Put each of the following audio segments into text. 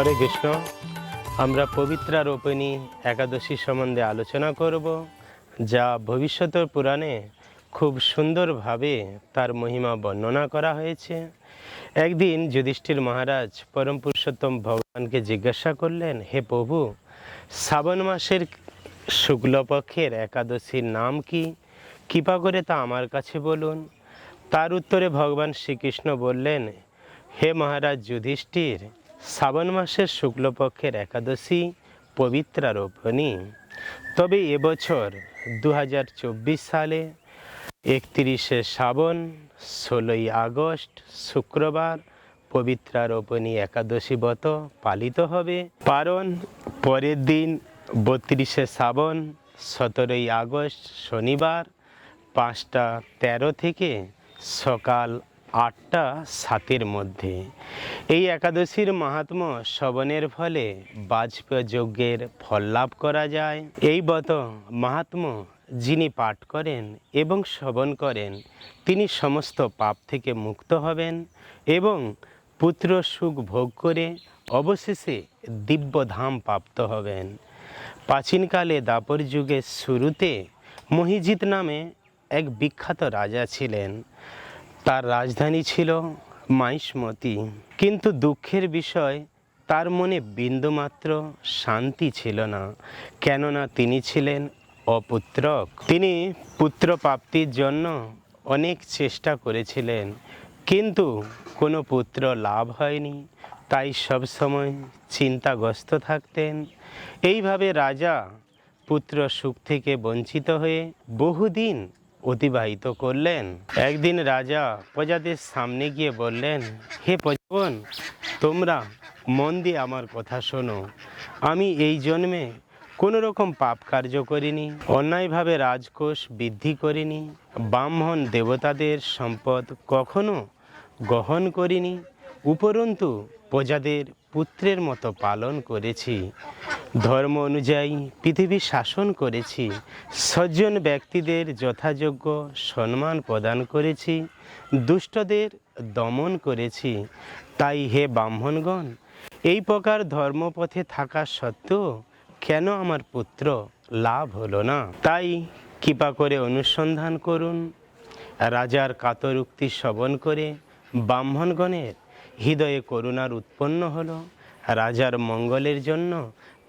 হরে কৃষ্ণ। আমরা পবিত্রা রোপিণী একাদশী সম্বন্ধে আলোচনা করব, যা ভবিষ্যতের পুরাণে খুব সুন্দরভাবে তার মহিমা বর্ণনা করা হয়েছে। একদিন যুধিষ্ঠির মহারাজ পরম পুরুষোত্তম ভগবানকে জিজ্ঞাসা করলেন, হে প্রভু, শ্রাবণ মাসের শুক্লপক্ষের একাদশীর নাম কি? কৃপা করে তা আমার কাছে বলুন। তার উত্তরে ভগবান শ্রীকৃষ্ণ বললেন, হে মহারাজ যুধিষ্ঠির শ্রাবণ মাসের শুক্লপক্ষের একাদশী পবিত্রা রোপণী। তবে এবছর দু হাজার চব্বিশ সালে একত্রিশে শ্রাবণ, ষোলোই আগস্ট, শুক্রবার পবিত্রা রোপণী একাদশী ব্রত পালিত হবে। কারণ পরের দিন বত্রিশে শ্রাবণ, সতেরোই আগস্ট শনিবার পাঁচটা তেরো থেকে সকাল আটটা সাতের মধ্যে। এই একাদশীর মাহাত্ম্য শ্রবণের ফলে বাজপেয় যজ্ঞের ফল লাভ করা যায়। এই বত মাহাত্ম্য যিনি পাঠ করেন এবং শ্রবণ করেন, তিনি সমস্ত পাপ থেকে মুক্ত হবেন এবং পুত্র সুখ ভোগ করে অবশেষে দিব্যধাম প্রাপ্ত হবেন। প্রাচীনকালে দাপর যুগের শুরুতে মহিজিৎ নামে এক বিখ্যাত রাজা ছিলেন। তার রাজধানী ছিল মাইসমতি। কিন্তু দুঃখের বিষয়, তার মনে বিন্দুমাত্র শান্তি ছিল না। কেননা তিনি ছিলেন অপুত্রক। তিনি পুত্র প্রাপ্তির জন্য অনেক চেষ্টা করেছিলেন, কিন্তু কোনো পুত্র লাভ হয়নি। তাই সবসময় চিন্তাগ্রস্ত থাকতেন। এইভাবে রাজা পুত্র সুখ থেকে বঞ্চিত হয়ে বহুদিন অতিবাহিত করলেন। একদিন রাজা প্রজাদের সামনে গিয়ে বললেন, হে প্রজাগণ, তোমরা মন দিয়ে আমার কথা শোনো। আমি এই জন্মে কোনো রকম পাপ কার্য করিনি, অন্যায়ভাবে রাজকোষ বৃদ্ধি করিনি, ব্রাহ্মণ দেবতাদের সম্পদ কখনো গ্রহণ করিনি, উপরন্তু প্রজাদের পুত্রের মতো পালন করেছি। ধর্ম অনুযায়ী পৃথিবী শাসন করেছি। সজ্জন ব্যক্তিদের যথাযোগ্য সম্মান প্রদান করেছি। দুষ্টদের দমন করেছি। তাই হে ব্রাহ্মণগণ, এই প্রকার ধর্মপথে থাকা সত্ত্বেও কেন আমার পুত্র লাভ হলো না? তাই কৃপা করে অনুসন্ধান করুন। রাজার কাতর উক্তি শ্রবণ করে ব্রাহ্মণগণের হৃদয়ে করুণার উৎপন্ন হলো। রাজার মঙ্গলের জন্য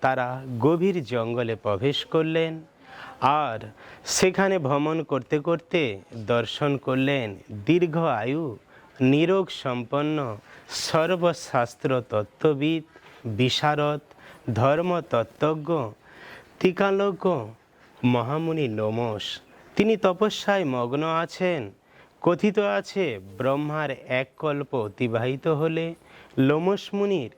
তারা গভীর জঙ্গলে প্রবেশ করলেন আর সেখানে ভ্রমণ করতে করতে দর্শন করলেন দীর্ঘ আয়ু, নিরোগ সম্পন্ন, সর্বশাস্ত্র তত্ত্ববিদ, বিশারদ, ধর্মতত্ত্বজ্ঞ টিকালজ্ঞ মহামুনি লোমস তিনি তপস্যায় মগ্ন আছেন। কথিত আছে, ব্রহ্মার এক কল্প অতিবাহিত হলে লোমস মুনির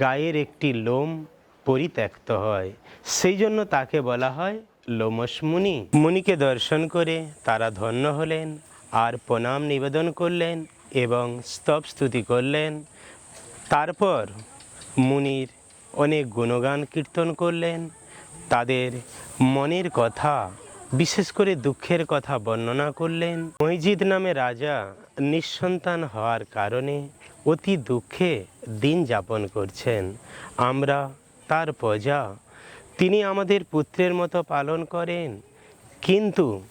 গায়ের একটি লোম পরিত্যক্ত হয়। সেই জন্য তাকে বলা হয় লোমস মুনি। মুনিকে দর্শন করে তারা ধন্য হলেন, আর প্রণাম নিবেদন করলেন এবং স্তব স্তুতি করলেন। তারপর মুনির অনেক গুণগান কীর্তন করলেন। তাদের মনের কথা বিশেষ করে দুঃখের কথা বর্ণনা করলেন। মহিজিদ নামে রাজা নিঃসন্তান হওয়ার কারণে অতি দুঃখে দিন যাপন করছেন। আমরা, তার প্রজা, তিনি আমাদের পুত্রের মতো পালন করেন। কিন্তু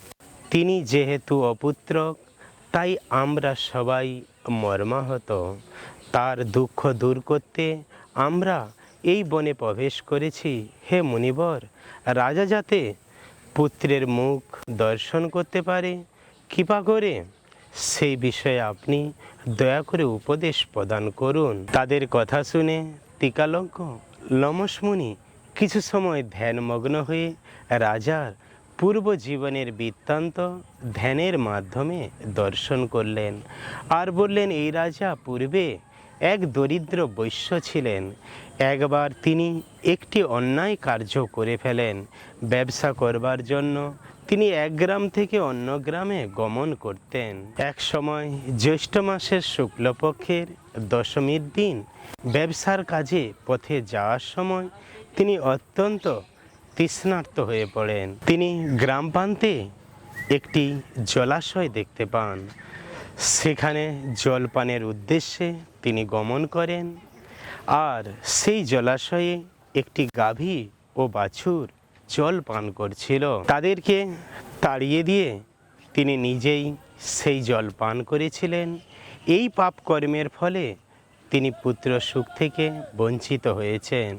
তিনি যেহেতু অপুত্রক তাই আমরা সবাই মর্মাহত। তার দুঃখ দূর করতে আমরা এই বনে প্রবেশ করেছি। হে মুনিবর, রাজা যাতে পুত্রের মুখ দর্শন করতে পারে, কৃপা করে সেই বিষয়ে আপনি দয়া করে উপদেশ প্রদান করুন। তাদের কথা শুনে টিকালজ্ঞ লমসমুনি কিছু সময় ধ্যানমগ্ন হয়ে রাজার পূর্ব জীবনের বৃত্তান্ত ধ্যানের মাধ্যমে দর্শন করলেন। আর বললেন, এই রাজা, পূর্বে এক দরিদ্র বৈশ্য ছিলেন। একবার তিনি একটি অন্যায় কার্য করে ফেলেন। ব্যবসা করবার জন্য তিনি এক গ্রাম থেকে অন্য গ্রামে গমন করতেন। এক সময় জ্যৈষ্ঠ মাসের শুক্লপক্ষের দশমীর দিন ব্যবসার কাজে পথে যাওয়ার সময় তিনি অত্যন্ত তৃষ্ণার্ত হয়ে পড়েন। তিনি গ্রাম প্রান্তে একটি জলাশয় দেখতে পান। সেখানে জল পানের উদ্দেশ্যে তিনি গমন করেন। আর সেই জলাশয়ে একটি গাভী ও বাছুর জল পান করছিল। তাদেরকে তাড়িয়ে দিয়ে তিনি নিজেই সেই জল পান করেছিলেন। এই পাপ কর্মের ফলে তিনি পুত্র সুখ থেকে বঞ্চিত হয়েছেন।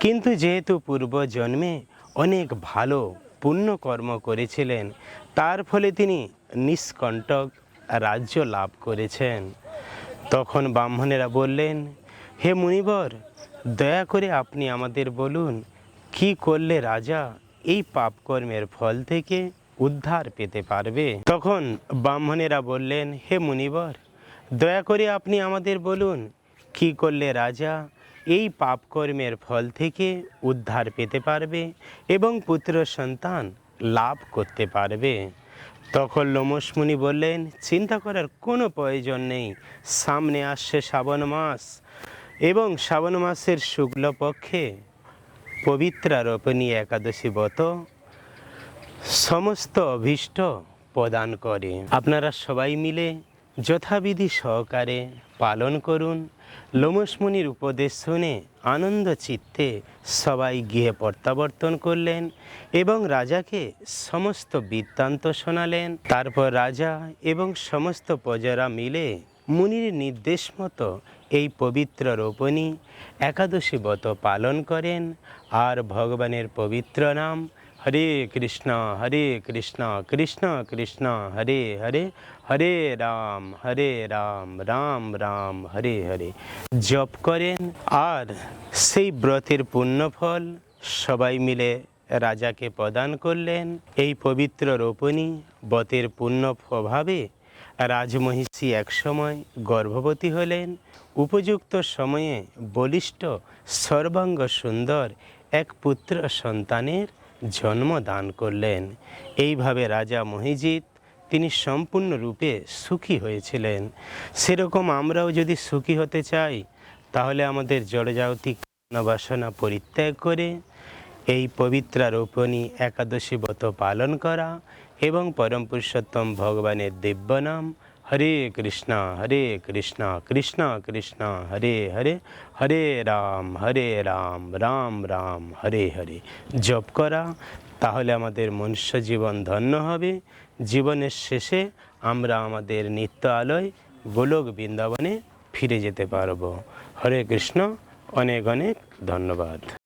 কিন্তু যেহেতু পূর্ব জন্মে অনেক ভালো পুণ্যকর্ম করেছিলেন, তার ফলে তিনি নিষ্কণ্টক রাজ্য লাভ করেছেন। তখন ব্রাহ্মণেরা বললেন, হে মুনিবর, দয়া করে আপনি আমাদের বলুন, কি করলে রাজা এই পাপকর্মের ফল থেকে উদ্ধার পেতে পারবে? তখন ব্রাহ্মণেরা বললেন, হে মুনিবর, দয়া করে আপনি আমাদের বলুন, কি করলে রাজা এই পাপকর্মের ফল থেকে উদ্ধার পেতে পারবে এবং পুত্র সন্তান লাভ করতে পারবে? তখন লোমসমুনি বললেন, চিন্তা করার কোনো প্রয়োজন নেই। সামনে আসছে শ্রাবণ মাস এবং শ্রাবণ মাসের শুক্লপক্ষে পবিত্রা রোপণী একাদশী ব্রত সমস্ত অভীষ্ট প্রদান করে। আপনারা সবাই মিলে যথাবিধি সহকারে পালন করুন। লোমসমুনির উপদেশ শুনে আনন্দ চিত্তে সবাই গৃহে প্রত্যাবর্তন করলেন এবং রাজাকে সমস্ত বৃত্তান্ত শোনালেন। তারপর রাজা এবং সমস্ত প্রজারা মিলে মুনির নির্দেশ মতো এই পবিত্র রোপণী একাদশী ব্রত পালন করেন। আর ভগবানের পবিত্র নাম হরে কৃষ্ণ হরে কৃষ্ণ কৃষ্ণ কৃষ্ণ, হরে হরে হরে রাম হরে রাম রাম রাম, হরে হরে। জপ করেন আর সেই ব্রতের পুণ্যফল সবাই মিলে রাজাকে প্রদান করলেন। এই পবিত্র রোপণী ব্রতের পুণ্য প্রভাবে রাজমহিষী একসময় গর্ভবতী হলেন। উপযুক্ত সময়ে বলিষ্ঠ, সর্বাঙ্গ সুন্দর এক পুত্র সন্তানের জন্ম দান করলেন। এইভাবে রাজা মহিজিৎ তিনি সম্পূর্ণরূপে সুখী হয়েছিলেন। সেরকম আমরাও যদি সুখী হতে চাই, তাহলে আমাদের জড়জাগতিক বাসনা পরিত্যাগ করে, এই পবিত্রা রোপণী একাদশী ব্রত পালন করা এবং পরম পুরুষোত্তম ভগবানের দিব্য নাম হরে কৃষ্ণ হরে কৃষ্ণ কৃষ্ণ কৃষ্ণ, হরে হরে হরে রাম হরে রাম রাম রাম, হরে হরে। জপ করা, তাহলে আমাদের মনুষ্য জীবন ধন্য হবে। জীবনের শেষে আমরা আমাদের নিত্য আলোয় গোলক বৃন্দাবনে ফিরে যেতে পারব। হরে কৃষ্ণ, অনেক অনেক ধন্যবাদ।